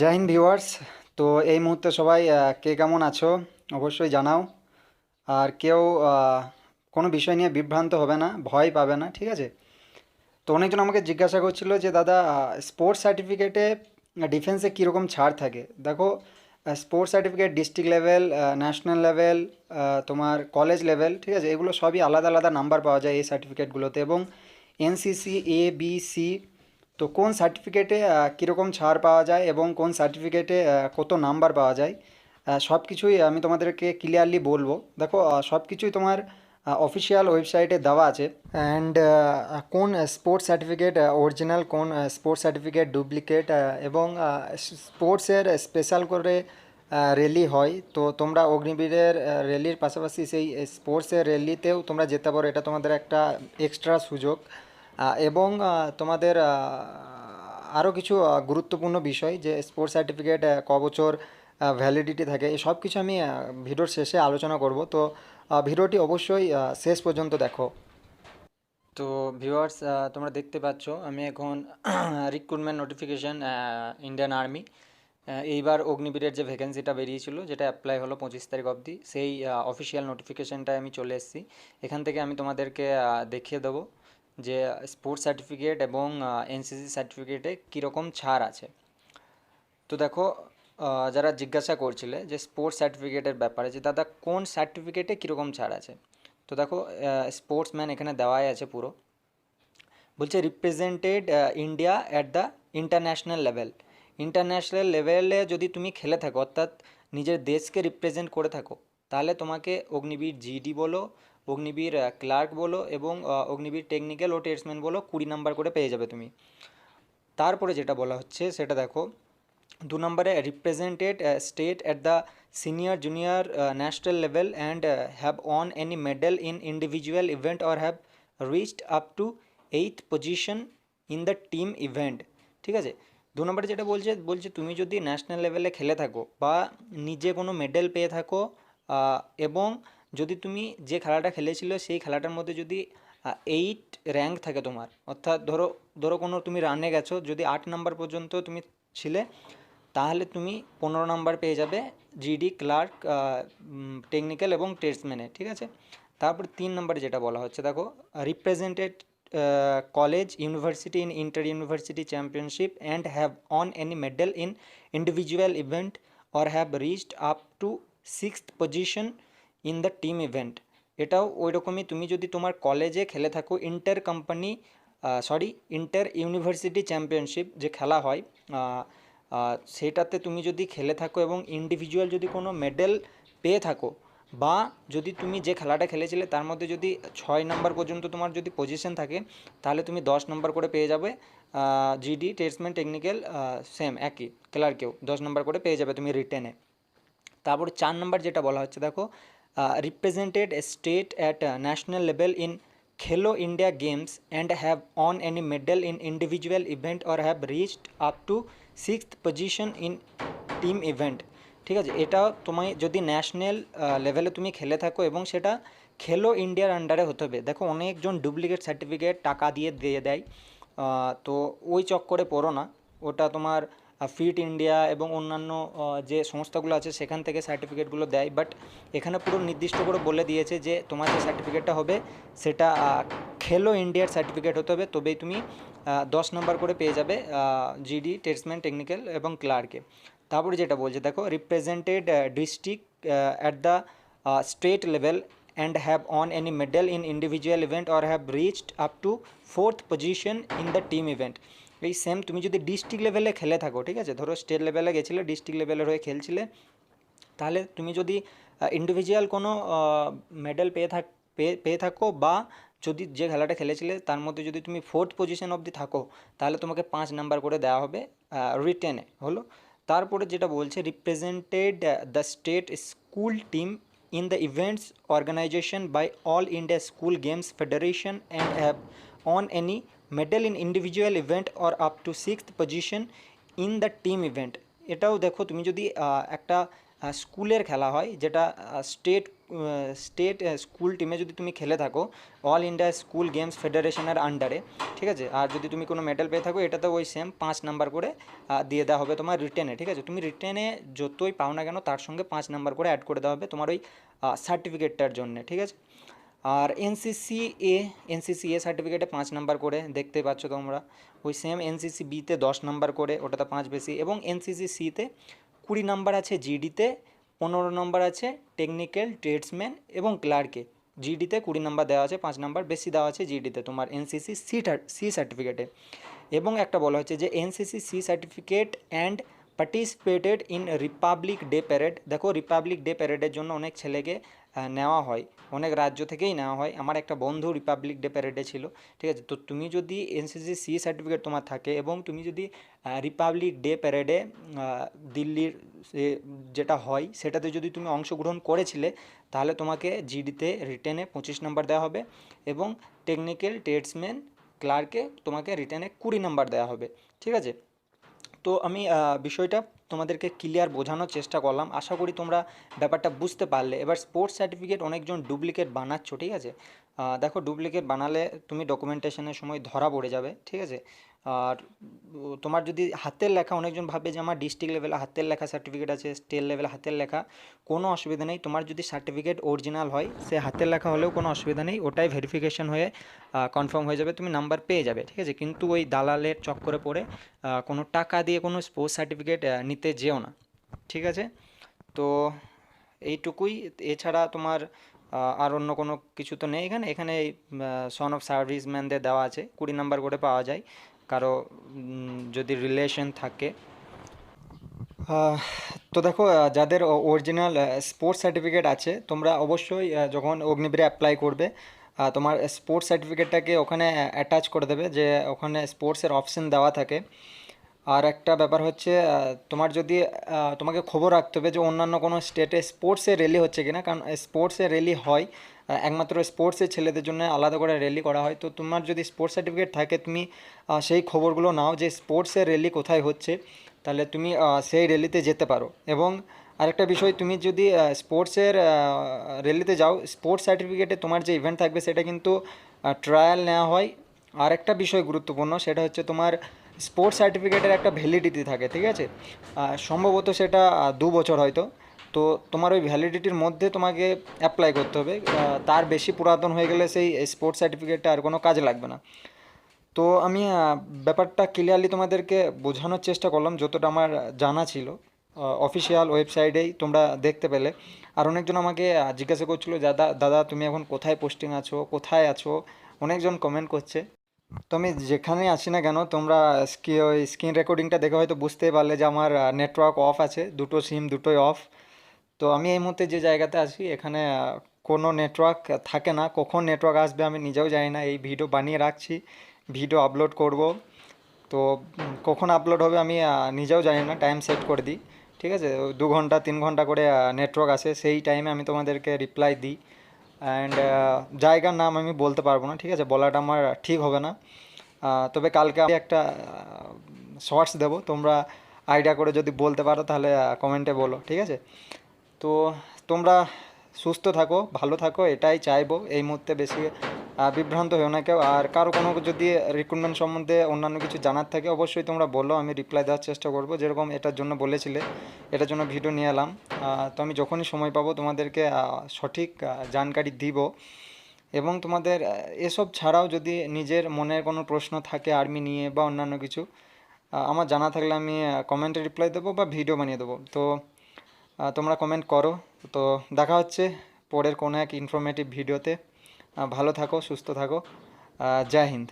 জয় viewers তো এই মুহূর্তে সবাই কে কেমন আছো অবশ্যই জানাও। আর কেউ কোনো বিষয় নিয়ে বিভ্রান্ত হবে না, ভয় পাবে না, ঠিক আছে? তো অনেকজন আমাকে জিজ্ঞাসা করছিল যে, দাদা স্পোর্টস সার্টিফিকেটে ডিফেন্সে কীরকম ছাড় থাকে? দেখো sports certificate district level national level তোমার কলেজ লেভেল ঠিক আছে? এগুলো সবই আলাদা আলাদা নাম্বার পাওয়া যায় এই সার্টিফিকেটগুলোতে এবং এনসিসি এ বি সি তো কোন সার্টিফিকেটে কীরকম ছাড় পাওয়া যায় এবং কোন সার্টিফিকেটে কত নাম্বার পাওয়া যায় সব কিছুই আমি তোমাদেরকে ক্লিয়ারলি বলব। দেখো সব কিছুই তোমার অফিসিয়াল ওয়েবসাইটে দেওয়া আছে। অ্যান্ড কোন স্পোর্টস সার্টিফিকেট অরিজিনাল কোন স্পোর্টস সার্টিফিকেট ডুপ্লিকেট এবং স্পোর্টসের স্পেশাল করে র্যালি হয়। তো তোমরা অগ্নিবীরের র্যালির পাশাপাশি সেই স্পোর্টসের র্যালিতেও তোমরা যেতে পারো। এটা তোমাদের একটা এক্সট্রা সুযোগ। এবং তোমাদের আরও কিছু গুরুত্বপূর্ণ বিষয় যে স্পোর্টস সার্টিফিকেট ক বছর ভ্যালিডিটি থাকে এই সব কিছু আমি ভিডিওর শেষে আলোচনা করব। তো ভিডিওটি অবশ্যই শেষ পর্যন্ত দেখো। তো ভিউয়ার্স তোমরা দেখতে পাচ্ছ, আমি এখন রিক্রুটমেন্ট নোটিফিকেশান ইন্ডিয়ান আর্মি এইবার অগ্নিবীরের যে ভ্যাকেন্সিটা বেরিয়েছিল, যেটা অ্যাপ্লাই হলো পঁচিশ তারিখ অবধি, সেই অফিসিয়াল নোটিফিকেশানটায় আমি চলে এসেছি। এখান থেকে আমি তোমাদেরকে দেখিয়ে দেবো। যে স্পোর্টস সার্টিফিকেট এবং এনসিসি সার্টিফিকেটে কীরকম ছাড় আছে। তো দেখো যারা জিজ্ঞাসা করছিলে যে স্পোর্টস সার্টিফিকেটের ব্যাপারে যে দাদা কোন সার্টিফিকেটে কীরকম ছাড় আছে? তো দেখো স্পোর্টসম্যান এখানে দেওয়াই আছে পুরো। বলছে represented India at the international level international লেভেলে যদি তুমি খেলে থাকো, অর্থাৎ নিজের দেশকে রিপ্রেজেন্ট করে থাকো, তাহলে তোমাকে অগ্নিবীর জিডি বলো অগ্নিবীর ক্লার্ক বলো এবং অগ্নিবীর টেকনিক্যাল ও টেস্টম্যান বলো কুড়ি নাম্বার করে পেয়ে যাবে তুমি। তারপরে যেটা বলা হচ্ছে সেটা দেখো, দু নম্বরে represented state at the senior junior national level and have won any medal in individual event or have reached up to eighth position in the team event ঠিক আছে? দু নম্বরে যেটা বলছে বলছে তুমি যদি ন্যাশনাল লেভেলে খেলে থাকো বা নিজে কোনো মেডেল পেয়ে থাকো এবং যদি তুমি যে খেলাটা খেলেছিলে, সেই খেলাটার মধ্যে যদি এইট র্যাঙ্ক থাকে তোমার, অর্থাৎ ধরো ধরো কোনো তুমি রানে গেছো, যদি আট নাম্বার পর্যন্ত তুমি ছিলে, তাহলে তুমি পনেরো নাম্বার পেয়ে যাবে জিডি ক্লার্ক টেকনিক্যাল এবং টেস্টম্যানে ঠিক আছে? তারপর তিন নম্বরে যেটা বলা হচ্ছে, দেখো represented college university in inter university championship and have won any medal in individual event or have reached up to sixth position in the team event এটাও ওই রকমই তুমি যদি তোমার কলেজে খেলে থাকো inter company sorry inter university championship যে খেলা হয় সেটাতে তুমি যদি খেলে থাকো এবং ইন্ডিভিজুয়াল যদি কোনো মেডেল পেয়ে থাকো, বা যদি তুমি যে খেলাটা খেলেছিলে তার মধ্যে যদি ছয় নাম্বার পর্যন্ত তোমার যদি পজিশন থাকে, তাহলে তুমি দশ নম্বর করে পেয়ে যাবে জিডি টেস্টম্যান টেকনিক্যাল সেম একই ক্লার্কেও দশ নম্বর করে পেয়ে যাবে তুমি রিটেনে তারপর চার নম্বর যেটা বলা হচ্ছে, দেখো represented state at national level in Khelo India Games and have won any medal in individual event or have reached up to sixth position in team event ঠিক আছে, এটা তোমায় যদি ন্যাশনাল লেভেলে তুমি খেলে থাকো এবং সেটা খেলো ইন্ডিয়ার আন্ডারে হতে হবে। দেখো, অনেকজন ডুপ্লিকেট সার্টিফিকেট টাকা দিয়ে দিয়ে দেয় তো ওই চক্করে পড়ো না। ওটা তোমার ফিট ইন্ডিয়া এবং অন্যান্য যে সংস্থাগুলো আছে সেখান থেকে সার্টিফিকেটগুলো দেয়। বাট এখানে পুরো নির্দিষ্ট করে বলে দিয়েছে যে তোমার যে সার্টিফিকেটটা হবে, সেটা খেলো ইন্ডিয়ার সার্টিফিকেট হতে হবে। তবেই তুমি দশ নম্বর করে পেয়ে যাবে জিডি টেস্টম্যান টেকনিক্যাল এবং ক্লার্কে তারপরে যেটা বলছে, দেখো represented district at the state level and have won any medal in individual event or have reached up to fourth position in the team event এই সেম তুমি যদি ডিস্ট্রিক্ট লেভেলে খেলে থাকো, ঠিক আছে? ধরো স্টেট লেভেলে গেছিলে ডিস্ট্রিক্ট লেভেলের হয়ে খেলছিলে, তাহলে তুমি যদি ইন্ডিভিজুয়াল কোনো মেডেল পেয়ে থাক, পেয়ে থাকো বা যদি যে খেলাটা খেলেছিলে, তার মধ্যে যদি তুমি ফোর্থ পজিশন অবধি থাকো, তাহলে তোমাকে পাঁচ নাম্বার করে দেওয়া হবে রিটেনে হলো? তারপরে যেটা বলছে represented the state school team in the events organization by All India School Games Federation and have won any medal in individual event or up to sixth position in the team event এটাও দেখো, তুমি যদি একটা স্কুলের খেলা হয়, যেটা state state school টিমে যদি তুমি খেলে থাকো অল ইন্ডিয়া স্কুল গেমস ফেডারেশনের আন্ডারে ঠিক আছে? আর যদি তুমি কোনো মেডেল পেয়ে থাকো, এটাতে ওই সেম পাঁচ নাম্বার করে দিয়ে দেওয়া হবে তোমার রিটেনে ঠিক আছে? তুমি রিটেনে যতই পাও না কেন, তার সঙ্গে পাঁচ নাম্বার করে অ্যাড করে দেওয়া হবে তোমার ওই সার্টিফিকেটটার জন্য, ঠিক আছে? আর এনসিসি এ এনসিসি এ সার্টিফিকেটে পাঁচ নাম্বার করে দেখতে পাচ্ছ তোমরা। ওই সেম এনসিসি বিতে দশ নাম্বার করে, ওটাতে পাঁচ বেশি। এবং এনসিসি সিতে কুড়ি নাম্বার আছে জিডিতে পনেরো নম্বর আছে টেকনিক্যাল ট্রেডসম্যান এবং ক্লার্কে জিডিতে কুড়ি নাম্বার দেওয়া আছে, পাঁচ নাম্বার বেশি দেওয়া আছে জিডিতে তোমার এনসিসি সি সি সার্টিফিকেটে এবং একটা বলা হচ্ছে যে NCC C certificate and participated in Republic Day parade দেখো রিপাবলিক ডে প্যারেডের জন্য অনেক ছেলেকে নেওয়া হয়। অনেক রাজ্য থেকেই নেওয়া হয়। আমার একটা বন্ধু রিপাবলিক ডে প্যারেডে ছিল। ঠিক আছে? তো তুমি যদি এনসিসি সি সার্টিফিকেট তোমার থাকে এবং তুমি যদি রিপাবলিক ডে প্যারেডে দিল্লির যেটা হয়, সেটাতে যদি তুমি অংশগ্রহণ করেছিলে, তাহলে তোমাকে জিডিতে রিটেনে পঁচিশ নম্বর দেওয়া হবে এবং টেকনিক্যাল ট্রেডসম্যান ক্লার্কে তোমাকে রিটেনে কুড়ি নাম্বার দেওয়া হবে। ঠিক আছে? তো আমি বিষয়টা তোমাদেরকে ক্লিয়ার বোঝানোর চেষ্টা করলাম। আশা করি তোমরা ব্যাপারটা বুঝতে পারলে। এবার স্পোর্টস সার্টিফিকেট অনেকজন ডুপ্লিকেট বানাচ্ছ, ঠিক আছে? দেখো ডুপ্লিকেট বানালে তুমি ডকুমেন্টেশনের সময় ধরা পড়ে যাবে, ঠিক আছে? আর তোমার যদি হাতের লেখা, অনেকজন ভাবে যে আমার ডিস্ট্রিক্ট লেভেলে হাতের লেখা সার্টিফিকেট আছে স্টেট লেভেলে হাতের লেখা, কোনো অসুবিধা নেই। তোমার যদি সার্টিফিকেট অরিজিনাল হয়, সে হাতের লেখা হলেও কোনো অসুবিধা নেই। ওটাই ভেরিফিকেশন হয়ে কনফার্ম হয়ে যাবে, তুমি নাম্বার পেয়ে যাবে, ঠিক আছে? কিন্তু ওই দালালের চক্করে পড়ে কোনো টাকা দিয়ে কোনো স্পোর্টস সার্টিফিকেট নিতে যেও না, ঠিক আছে? তো এইটুকুই। এছাড়া তোমার আর অন্য কোনো কিছু তো নেই এখানে। এখানে সন অফ সার্ভিসম্যানদের দেওয়া আছে। কুড়ি নাম্বার করে পাওয়া যায়। কারও যদি রিলেশন থাকে। তো দেখো যাদের অরিজিনাল স্পোর্টস সার্টিফিকেট আছে, তোমরা অবশ্যই যখন অগ্নিবীরে অ্যাপ্লাই করবে তোমার স্পোর্টস সার্টিফিকেটটাকে ওখানে অ্যাটাচ করে দেবে যে ওখানে স্পোর্টসের অপশন দেওয়া থাকে। আর একটা ব্যাপার হচ্ছে তোমার যদি তোমাকে খবর রাখতে হবে যে অন্যান্য কোনো স্টেটে স্পোর্টসে র্যালি হচ্ছে কিনা, কারণ স্পোর্টসে র্যালি হয় একমাত্র স্পোর্টসের ছেলেদের জন্য আলাদা করে র্যালি করা হয়। তো তোমার যদি স্পোর্টস সার্টিফিকেট থাকে, তুমি সেই খবরগুলো নাও যে স্পোর্টসের র্যালি কোথায় হচ্ছে, তাহলে তুমি সেই র্যালিতে যেতে পারো। এবং আরেকটা বিষয়, তুমি যদি স্পোর্টসের র্যালিতে যাও স্পোর্টস সার্টিফিকেটে তোমার যে ইভেন্ট থাকবে, সেটা কিন্তু ট্রায়াল নেওয়া হয়। আর একটা বিষয় গুরুত্বপূর্ণ, সেটা হচ্ছে তোমার স্পোর্টস সার্টিফিকেটের একটা ভ্যালিডিটি থাকে, ঠিক আছে? সম্ভবত সেটা দু বছর হয়তো। তো তোমার ওই ভ্যালিডিটির মধ্যে তোমাকে অ্যাপ্লাই করতে হবে। তার বেশি পুরাতন হয়ে গেলে সেই স্পোর্টস সার্টিফিকেটটা আর কোনো কাজে লাগবে না। তো আমি ব্যাপারটা ক্লিয়ারলি তোমাদেরকে বোঝানোর চেষ্টা করলাম, যতটা আমার জানা ছিল। অফিসিয়াল ওয়েবসাইটেই তোমরা দেখতে পেলে। আর অনেকজন আমাকে জিজ্ঞাসা করছিল, দাদা দাদা, তুমি এখন কোথায় পোস্টিং আছো? কোথায় আছো? অনেকজন কমেন্ট করছে। তো আমি যেখানেই আছি না কেন, তোমরা ওই স্ক্রিন রেকর্ডিংটা দেখে হয়তো বুঝতেই পারলে যে আমার নেটওয়ার্ক অফ আছে। দুটো সিম দুটোই অফ তো আমি এই মুহূর্তে যে জায়গাতে আছি, এখানে কোনো নেটওয়ার্ক থাকে না। কখন নেটওয়ার্ক আসবে আমি নিজেও জানি না। এই ভিডিও বানিয়ে রাখছি ভিডিও আপলোড করব। তো কখন আপলোড হবে আমি নিজেও জানি না। টাইম সেট করে দিই, ঠিক আছে? দু ঘণ্টা, তিন ঘণ্টা করে নেটওয়ার্ক আসে। সেই টাইমে আমি তোমাদেরকে রিপ্লাই দিই। অ্যান্ড জায়গার নাম আমি বলতে পারব না, ঠিক আছে? বলাটা আমার ঠিক হবে না। তবে কালকে আমি একটা শর্টস দেবো। তোমরা আইডিয়া করে যদি বলতে পারো, তাহলে কমেন্টে বলো, ঠিক আছে? তো তোমরা সুস্থ থাকো, ভালো থাকো, এটাই চাইব। এই মুহূর্তে বেশি বিভ্রান্ত হয়েও না কেউ। আর কারও কোনো যদি রিক্রুটমেন্ট সম্বন্ধে অন্যান্য কিছু জানার থাকে, অবশ্যই তোমরা বলো, আমি রিপ্লাই দেওয়ার চেষ্টা করব। যেরকম এটার জন্য বলেছিলে, এটার জন্য ভিডিও নিয়ে এলাম। তো আমি যখনই সময় পাবো, তোমাদেরকে সঠিক জানকারি দিব। এবং তোমাদের এসব ছাড়াও যদি নিজের মনের কোনো প্রশ্ন থাকে আর্মি নিয়ে বা অন্যান্য কিছু আমার জানা থাকলে আমি কমেন্টে রিপ্লাই দেবো বা ভিডিও বানিয়ে দেবো। তো তোমরা কমেন্ট করো। তো দেখা হচ্ছে পরের কোনো এক ইনফরমেটিভ ভিডিওতে ভালো থাকো, সুস্থ থাকো। জয় হিন্দ।